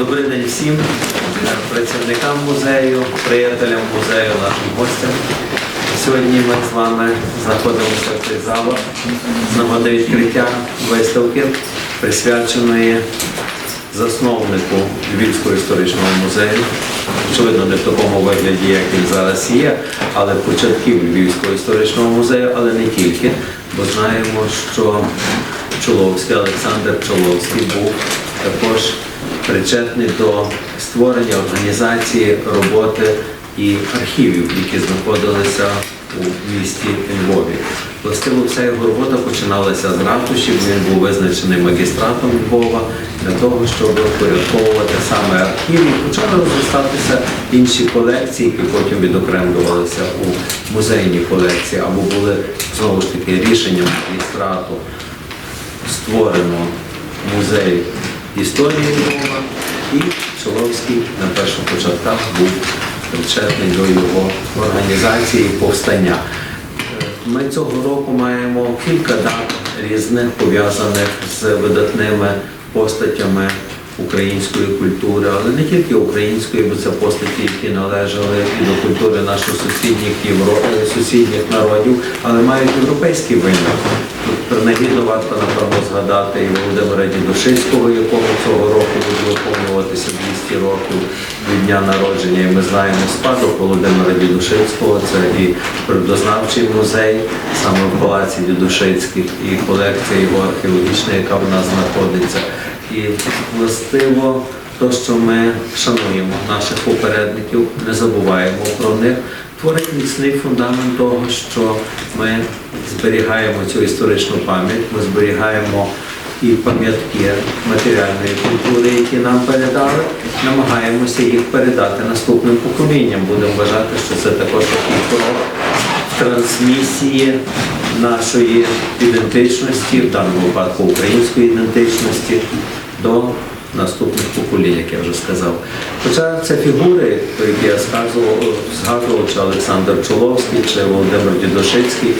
Добрий день всім працівникам музею, приятелям музею, нашим гостям. Сьогодні ми з вами знаходимося в цей залах з нагоди відкриття виставки, присвяченої засновнику Львівського історичного музею. Очевидно, не в такому вигляді, як він зараз є, але початків Львівського історичного музею, але не тільки, бо знаємо, що Чоловський, Олександр Чоловський був також причетний до створення організації роботи і архівів, які знаходилися у місті Львові. Властиво, вся його робота починалася з ратуші, він був визначений магістратом Львова для того, щоб впорядковувати саме архів почали розростатися інші колекції, які потім відокремлювалися у музейні колекції або були знову ж таки рішенням магістрату створено музей історії Львова, і Соловський на перших початках був причетний до його організації повстання. Е, Ми цього року маємо кілька дат різних пов'язаних з видатними постатями української культури, але не тільки української, бо це постаті, які належали і до культури наших сусідніх Європи, сусідніх народів, але мають європейський виняток. Варто напевно згадати і Володимира Дідушинського, якому цього року буде виповнюватися 200 років від дня народження. І ми знаємо спадок Володимира Дідушинського, це і природознавчий музей, саме в палаці Дідушинських, і колекція його археологічна, яка в нас знаходиться. І властиво то, що ми шануємо наших попередників, не забуваємо про них, творить міцний фундамент того, що ми зберігаємо цю історичну пам'ять, ми зберігаємо і пам'ятки матеріальної культури, які нам передали, намагаємося їх передати наступним поколінням. Будемо вважати, що це також такий крок трансмісії нашої ідентичності, в даному випадку української ідентичності, до наступних поколінь, як я вже сказав. Хоча це фігури, про які я сказував, згадував, чи Олександр Чоловський, чи Володимир Дідошицький,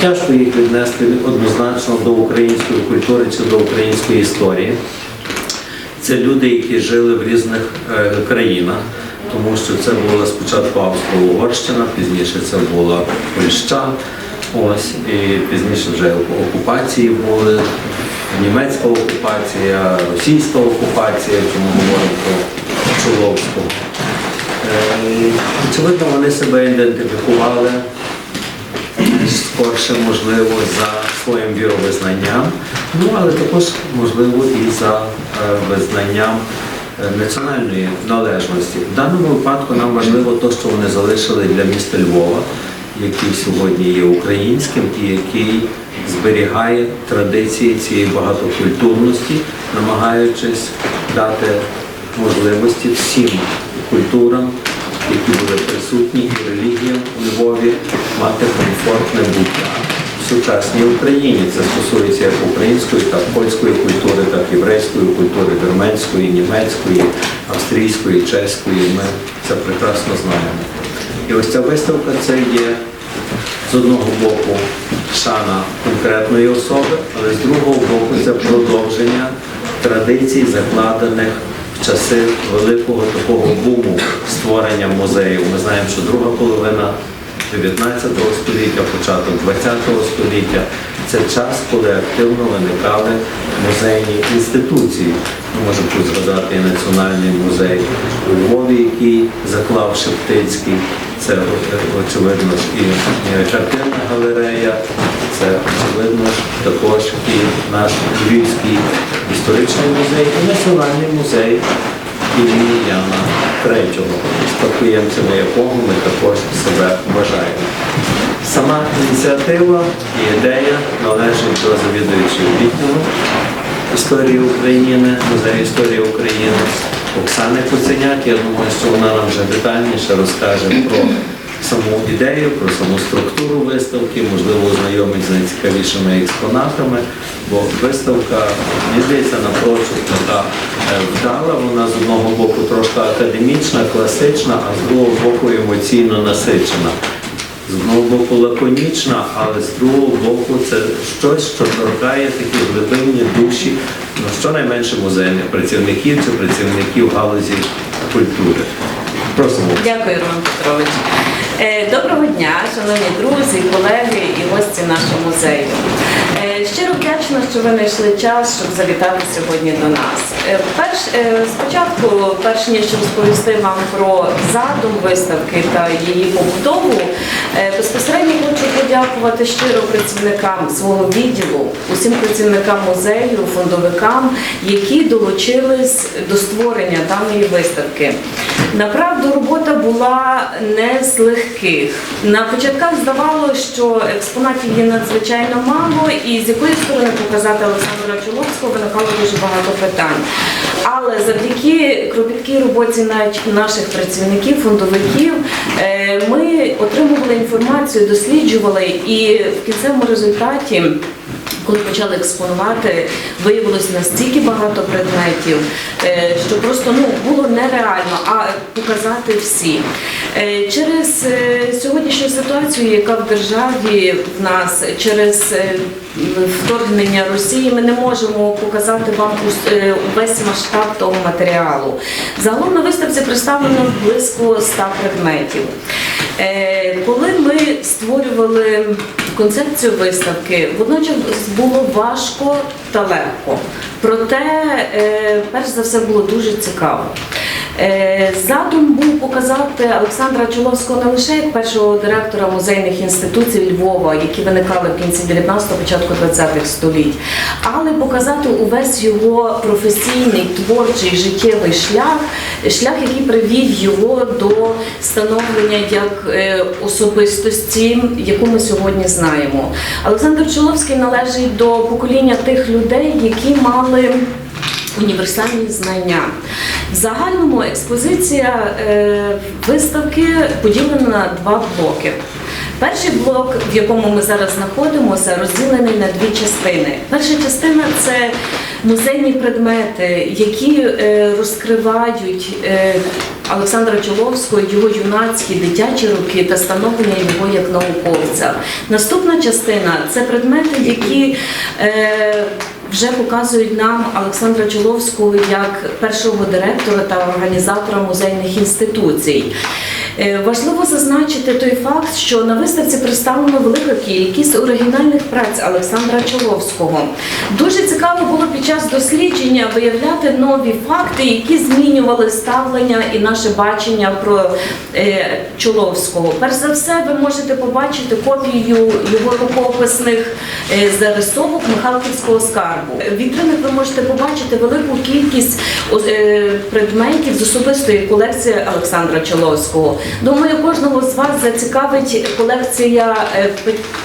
тяжко їх віднести однозначно до української культури чи до української історії. Це люди, які жили в різних е, країнах, тому що це була спочатку Австро-Угорщина, пізніше це була Польща, ось, і пізніше вже окупації були, німецька окупація, російська окупація, чому говоримо про Чоловського. Е, Очевидно, вони себе ідентифікували скорше, можливо, за своїм віровизнанням, ну але також можливо і за е, визнанням е, національної належності. В даному випадку нам важливо те, що вони залишили для міста Львова, який сьогодні є українським і який зберігає традиції цієї багатокультурності, намагаючись дати можливості всім культурам які були присутні і релігіям у Львові, мати комфортне буття в сучасній Україні. Це стосується як української, так польської культури, так єврейської культури, вірменської, німецької, австрійської, чеської. Ми це прекрасно знаємо. І ось ця виставка це є з одного боку шана конкретної особи, але з другого боку це продовження традицій, закладених в часи великого такого буму створення музеїв. Ми знаємо, що друга половина 19 століття, початок 20 століття це час, коли активно виникали музейні інституції. Ми тут згадати і Національний музей у Львові, який заклав Шептицький. Це очевидно ж і картинна галерея, це очевидно ж також і наш Львівський історичний музей, і Національний музей імені Яна III, спадкоємцями якого ми також себе вважаємо. Сама ініціатива і ідея належить до завідуючого відділу історії України, музею історії України Оксани Коценяк. Я думаю, що вона нам вже детальніше розкаже про саму ідею, про саму структуру виставки, можливо, ознайомить з найцікавішими експонатами, бо виставка, мені здається, напрочуд така е, вдала. Вона з одного боку трошки академічна, класична, а з другого боку емоційно насичена. З одного боку лаконічна, але з другого боку це щось, що торкає такі глибинні душі, ну, щонайменше музейних працівників чи працівників галузі культури. Просимо. Дякую, Роман Петрович. Е, Доброго дня, шановні друзі, колеги і гості нашого музею. Е, Щиро вдячна, що ви знайшли час, щоб завітати сьогодні до нас. Е, Перш, спочатку, перш ніж розповісти вам про задум виставки та її побудову, безпосередньо хочу подякувати щиро працівникам свого відділу, усім працівникам музею, фондовикам, які долучились до створення даної виставки. Направду робота була не з легких. На початках здавалося, що експонатів є надзвичайно мало, і з якої сторони показати Олександра Чоловського виникало дуже багато питань. Але завдяки кропіткій роботі наших працівників, фондовиків, е, ми отримували інформацію, досліджували, і в кінцевому результаті. Коли почали експонувати, виявилось настільки багато предметів, е, що просто ну було нереально а показати всі. Е, Через е, сьогоднішню ситуацію, яка в державі в нас через вторгнення Росії, ми не можемо показати вам увесь масштаб того матеріалу. Загалом на виставці представлено близько 100 предметів. Е, Коли ми створювали концепцію виставки, водночас було важко та легко. Проте, е, перш за все, було дуже цікаво. Е, Задум був показати Олександра Чоловського не лише як першого директора музейних інституцій Львова, які виникали в кінці 19-го, початку 20-х століть, але показати увесь його професійний, творчий, життєвий шлях, шлях, який привів його до становлення як е, особистості, яку ми сьогодні знаємо. Олександр Чоловський належить до покоління тих людей, які мали універсальні знання. В загальному експозиція е, виставки поділена на два блоки. Перший блок, в якому ми зараз знаходимося, розділений на дві частини. Перша частина це музейні предмети, які е, розкривають е, Олександра Чоловського, його юнацькі дитячі роки та становлення його як науковця. Наступна частина це предмети, які вже показують нам Олександра Чоловського як першого директора та організатора музейних інституцій. Е, Важливо зазначити той факт, що на виставці представлено велика кількість оригінальних праць Олександра Чоловського. Дуже цікаво було під час дослідження виявляти нові факти, які змінювали ставлення і наше бачення про е, Чоловського. Перш за все, ви можете побачити копію його рукописних е, зарисовок Михайлівського скарбу. В вітринах ви можете побачити велику кількість предметів з особистої колекції Олександра Чоловського. Думаю, кожного з вас зацікавить колекція е,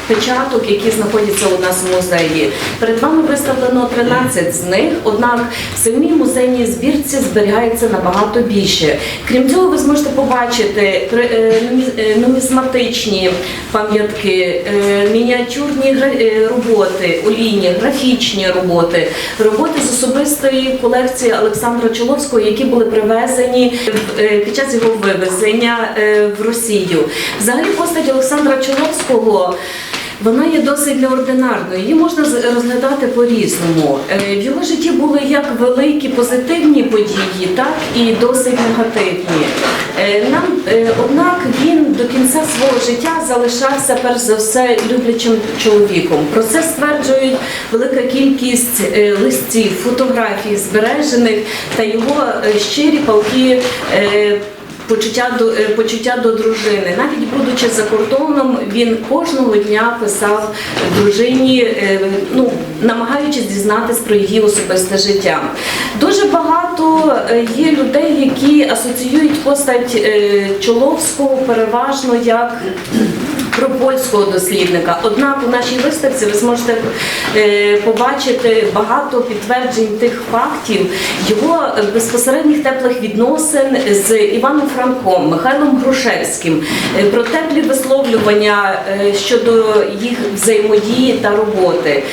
печаток, які знаходяться у нас в музеї. Перед вами виставлено 13 з них, однак в самій музейній збірці зберігається набагато більше. Крім цього, ви зможете побачити е, е, нумізматичні пам'ятки, мініатюрні роботи, олійні, графічні роботи, роботи з особистої колекції Олександра Чоловського, які були привезені під час його вивезення в Росію. Взагалі постать Олександра Чоловського. Вона є досить неординарною, її можна розглядати по-різному. Е, В його житті були як великі позитивні події, так і досить негативні. Е, Нам, е, однак він до кінця свого життя залишався перш за все люблячим чоловіком. Про це стверджують велика кількість е, листів, фотографій збережених та його е, щирі палки. Почуття до е, почуття до дружини. Навіть будучи за кордоном, він кожного дня писав дружині, е, ну намагаючись дізнатись про її особисте життя. Дуже багато е, є людей, які асоціюють постать Чоловського переважно як про польського дослідника. Однак у нашій виставці ви зможете е, побачити багато підтверджень тих фактів його е, безпосередніх теплих відносин з Іваном Франком, Михайлом Грушевським, е, про теплі висловлювання щодо їх взаємодії та роботи.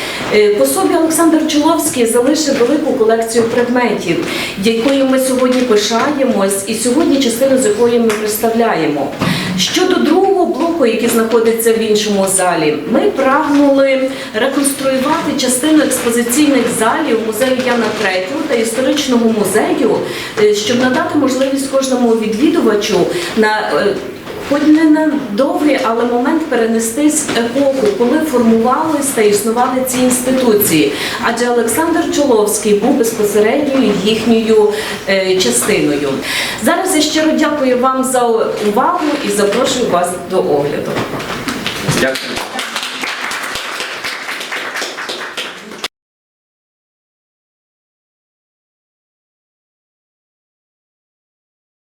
По собі Олександр Чоловський залишив велику колекцію предметів, якою ми сьогодні пишаємось, і сьогодні частину з якої ми представляємо. Щодо другого Шевченко, який знаходиться в іншому залі, ми прагнули реконструювати частину експозиційних залів музею Яна Третього та історичного музею, е, щоб надати можливість кожному відвідувачу на е, Хоч не на довгий, але момент перенестись епоху, коли формувались та існували ці інституції. Адже Олександр Чоловський був безпосередньо їхньою е, частиною. Зараз я щиро дякую вам за увагу і запрошую вас до огляду. Дякую.